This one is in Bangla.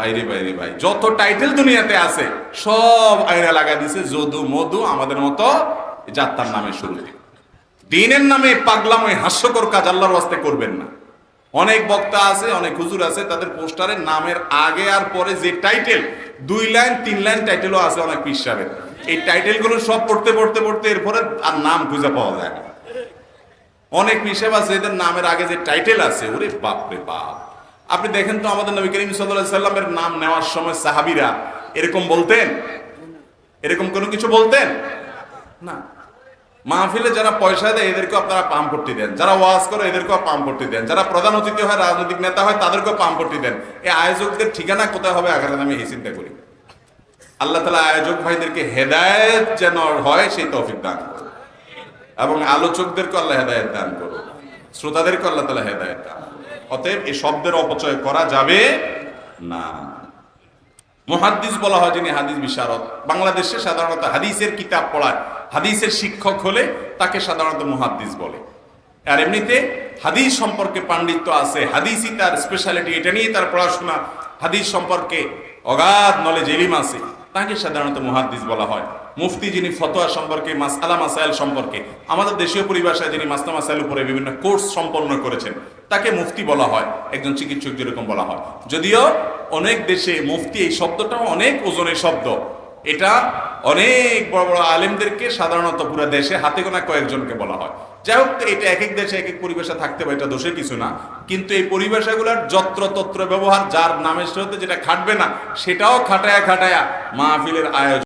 বাইরে বাইরে, ভাই। যত টাইটেল দুনিয়াতে আছে, সব আয়না লাগা দিছে, যদু মধু আমাদের মতো যাত্রার নামে শুরুতে দিনের নামে পাগলাম ওই হাস্যকর কাজ আল্লাহর ওয়াস্তে করবেন না। অনেক বক্তা আছে, অনেক হুজুর আছে, তাদের পোস্টারের নামের আগে আর পরে যে টাইটেল দুই লাইন, তিন লাইন টাইটেলও আছে অনেক পিসাবের। এই টাইটেলগুলো সব পড়তে পড়তে পড়তে এরপরে আর নাম খুঁজে পাওয়া যায় না। অনেক হিসেব আছে, এদের নামের আগে যে টাইটেল আছে, ওরে বাপরে বাপ। আপনি দেখেন তো আমাদের নবী করিম সাল্লামের নাম নেওয়ার সময় সাহাবীরা এরকম বলতেন? এরকম কোনো কিছু বলতেন? না। মাহফিলে যারা পয়সা দেয়, এদেরকেও আপনারা পাম পট্টি দেন। যারা ওয়াজ করে, এদেরকেও পাম পট্টি দেন। যারা প্রধান অতিথি হয়, রাজনৈতিক নেতা হয়, তাদেরকেও পাম পট্টি দেন। এই আয়োজকদের ঠিকানা কোথায় হবে, আগে আমি এই চিন্তা করি। আল্লাহ তালা আয়োজক ভাইদেরকে হেদায়েত যেন হয়, সেই তৌফিক দান করুন। এবং আলোচকদেরকে আল্লাহ হেদায়েত দান করো শ্রোতাদেরকে আল্লাহ তালা হেদায়েত দান। অতএব এই শব্দের অপচয় করা যাবে না। মুহাদ্দিস বলা হয় যিনি হাদিস বিশারদ। বাংলাদেশে সাধারণত হাদিসের কিতাব পড়ায়। হাদিসের শিক্ষক হলে তাকে সাধারণত মুহাদ্দিস বলে। আর এমনিতে হাদিস সম্পর্কে পাণ্ডিত্য আছে। হাদিসই তার স্পেশালিটি এটা নিয়ে তার পড়াশোনা। হাদিস সম্পর্কে অগাধ নলেজ এলিম আছে। তাকে সাধারণত মুহাদ্দিস বলা হয়। মুফতি যিনি ফতোয়া সম্পর্কে মাসালা মাসাইল সম্পর্কে, আমাদের দেশীয় পরিভাষায় যিনি মাসলা মাসাইল উপরে বিভিন্ন কোর্স সম্পন্ন করেছেন, তাকে মুফতি বলা হয়, একজন চিকিৎসক যেরকম বলা হয়। যদিও অনেক দেশে মুফতি এই শব্দটাও অনেক ওজনের শব্দ। এটা অনেক বড় বড় আলেমদেরকে সাধারণত পুরো দেশে হাতে গোনা কয়েকজনকে বলা হয়। যাই হোক এটা এক এক দেশে এক এক পরিবেশে থাকতে পারে, এটা দোষের কিছু না। কিন্তু এই পরিবেশাগুলোর যত্র তত্র ব্যবহার, যার নামের সাথে যেটা খাটবে না, সেটাও খাটায়া খাটায়া মাহফিলের আয়োজন।